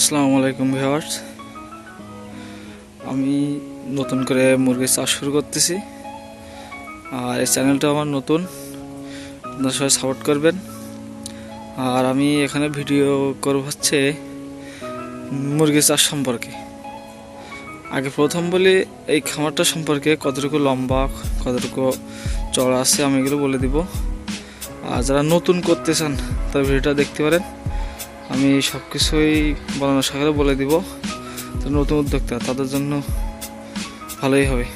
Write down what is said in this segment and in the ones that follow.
আসসালামু আলাইকুম ভিউয়ার্স। আমি নতুন করে মুরগির চাষ শুরু করতেছি। আর এই চ্যানেলটা আমার নতুন, আপনারা সবাই সাপোর্ট করবেন। আর আমি এখানে ভিডিও করব হচ্ছে মুরগি চাষ সম্পর্কে। আগে প্রথম বলি, এই খামারটা সম্পর্কে কতটুকু লম্বা, কতটুকু চড়া আছে আমি এগুলো বলে দিব। আর যারা নতুন করতে চান, তার ভিডিওটা দেখতে পারেন। আমি সব কিছুই বানানোর সাগরে বলে দিব। তো নতুন উদ্যোক্তা, তাদের জন্য ভালোই হবে।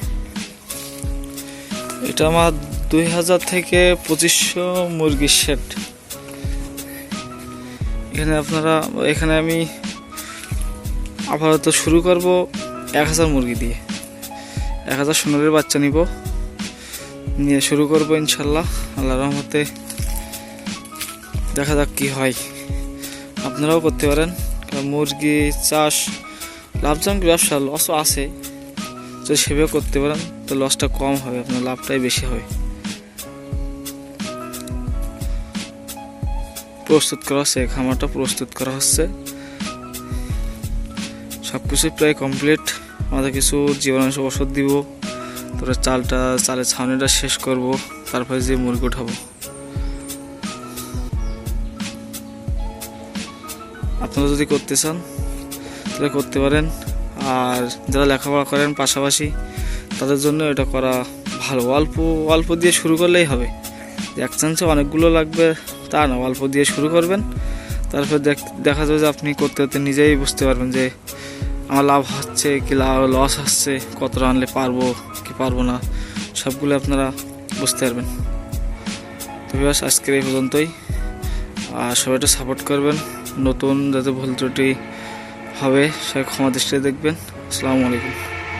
এটা আমার দুই হাজার থেকে পঁচিশশো মুরগির শেড এখানে আপনারা, এখানে আমি আপাতত শুরু করব এক হাজার মুরগি দিয়ে। এক হাজার সোনারের বাচ্চা নিব। নিয়ে শুরু করব ইনশাল্লাহ। আল্লাহ রহমতে দেখা যাক কি হয়। আপনারাও করতে পারেন। মুরগি, চাষ, লাভজনক ব্যবসা লসও আছে। তো সেভাবে করতে পারেন। তো লসটা কম হবে, আপনার লাভটাই বেশি হবে। প্রস্তুত করা হচ্ছে খামারটা প্রস্তুত করা হচ্ছে। সব কিছুই প্রায় কমপ্লিট আমাদের কিছু জীবাণুনাশক ওষুধ দিব। তারপরে চালটা, চালের ছাউনিটা শেষ করব। তারপরে যে মুরগি উঠাবো। আপনারা যদি করতে চান, তাহলে করতে পারেন। আর যারা লেখাপড়া করেন পাশাপাশি, তাদের জন্য এটা করা ভালো। অল্প অল্প দিয়ে শুরু করলেই হবে। এক চান্সে অনেকগুলো লাগবে, তা না, অল্প দিয়ে শুরু করবেন। তারপর দেখ- যাবে যে আপনি করতে করতে নিজেই বুঝতে পারবেন যে আমার লাভ হচ্ছে কি লাভ লস হচ্ছে, কতটা আনলে পারব কি পারব না, সবগুলো আপনারা বুঝতে পারবেন। তো ব্যাস আজকের এই পর্যন্তই। আর সবাইটা সাপোর্ট করবেন। নতুন যাতে ভুল ত্রুটি হবে সে ক্ষমা দৃষ্টিতে দেখবেন। আসসালামু আলাইকুম।